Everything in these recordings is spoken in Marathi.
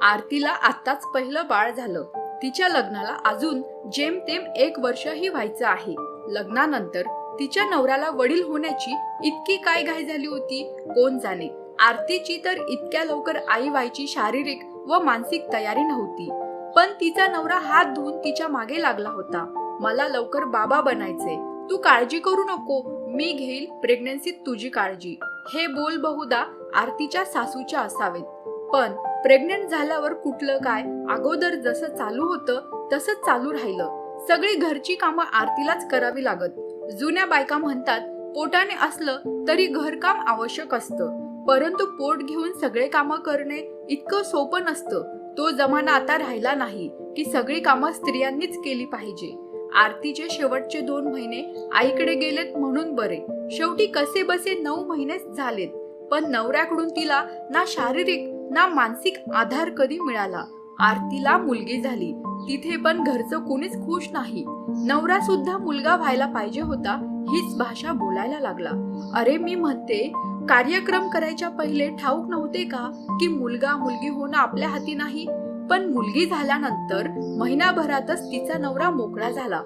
आरतीला आत्ताच पहिलं बाळ झालं. तिच्या लग्नाला अजून जेमतेम एक वर्षही व्हायचं आहे. लग्नानंतर तिच्या नवऱ्याला वडील होण्याची इतकी काय घाई झाली होती? कोण जाणे? आरतीची तर इतक्या लवकर आई व्हायची शारीरिक व मानसिक तयारी नव्हती. पण तिचा नवरा हात धुवून तिच्यामागे लागला होता. मला लवकर बाबा बनायचे तू काळजी करू नको. मी घेईल प्रेग्नन्सीत तुझी काळजी. हे बोल बहुधा आरतीच्या सासूच्या असावेत. पण प्रेग्नेंट झाल्यावर कुठलं काय अगोदर जसं चालू होतं तसंच चालू राहिलं. सगळी घरची कामं आरतीलाच करावी लागत. जुन्या बायका म्हणतात पोटाने असलं तरी घरकाम आवश्यक असतं. परंतु पोट घेऊन सगळे कामं करणे इतकं सोपं नसतं. तो जमाना आता राहिला नाही की सगळी कामं स्त्रियांनीच केली पाहिजे. आरतीचे शेवटचे दोन महिने आईकडे गेलेत म्हणून बरे. शेवटी कसे बसे नऊ महिनेच झालेत. पण नवऱ्याकडून तिला ना शारीरिक ना मानसिक आधार कधी मिळाला? आरतीला मुलगी झाली. तिथे पण घरचं कोणीच खुश नाही. नवरा सुद्धा मुलगा व्हायला पाहिजे होता हीच भाषा बोलायला लागला. अरे मी म्हणते कार्यक्रम करायच्या पहिले ठाऊक नव्हते का की मुलगा मुलगी होणं आपल्या हाती नाही? पण मुलगी झाल्यानंतर महिनाभरातच तिचा नवरा मोकळा झाला.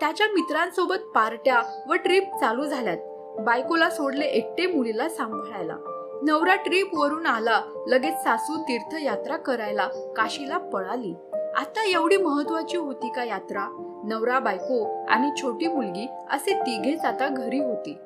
त्याच्या मित्रांसोबत पार्ट्या व ट्रिप चालू झाल्यात. बायकोला सोडले एकटे मुलीला सांभाळायला. नवरा ट्रिपवरून आला. लगेच सासू तीर्थयात्रा करायला काशीला पळाली. आता एवढी महत्वाची होती का यात्रा? नवरा बायको आणि छोटी मुलगी असे तिघेच आता घरी होती.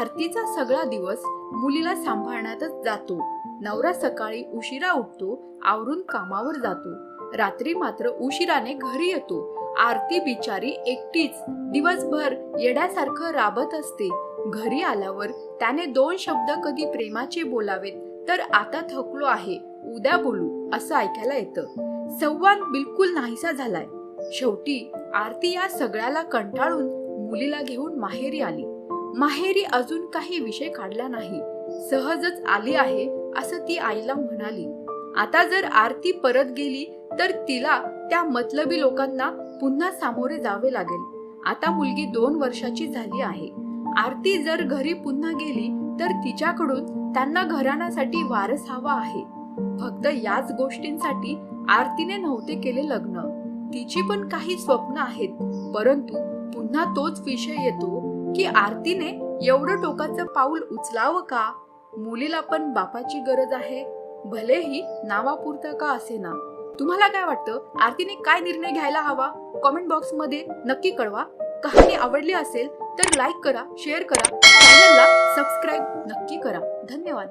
आरतीचा सगळा दिवस मुलीला सांभाळण्यातच जातो. नवरा सकाळी उशिरा उठतो आवरून कामावर जातो. रात्री मात्र उशिराने घरी येतो. आरती बिचारी एकटीच दिवसभर येड्यासारखं राबत असते. घरी आल्यावर त्याने दोन शब्द कधी प्रेमाचे बोलावेत तर आता थकलो आहे उद्या बोलू असं ऐकायला येतं. संवाद बिलकुल नाहीसा झालाय. शेवटी आरती या सगळ्याला कंटाळून मुलीला घेऊन माहेरी आली. माहेरी अजून काही विषय काढला नाही. सहजच आली आहे असं ती आईला म्हणाली. आता जर आरती परत गेली तर तिला त्या मतलबी लोकांना पुन्हा सामोरे जावे लागेल. आता मुलगी दोन वर्षाची झाली आहे. आरती जर घरी पुन्हा गेली तर तिच्याकडून त्यांना घराण्यासाठी वारस हवा आहे. फक्त याच गोष्टींसाठी आरतीने नव्हते केले लग्न. तिची पण काही स्वप्न आहेत परंतु पुन्हा तोच विषय येतो की आरतीने एवढं टोकाचं पाऊल उचलावं का? मुलीला पण बापाची गरज आहे. भलेही नावापुरतं का असेना. तुम्हाला काय वाटतं? आरतीने काय निर्णय घ्यायला हवा? कॉमेंट बॉक्समध्ये नक्की कळवा. कहाणी आवडली असेल तर लाईक करा शेअर करा. चॅनलला सबस्क्राईब नक्की करा. धन्यवाद.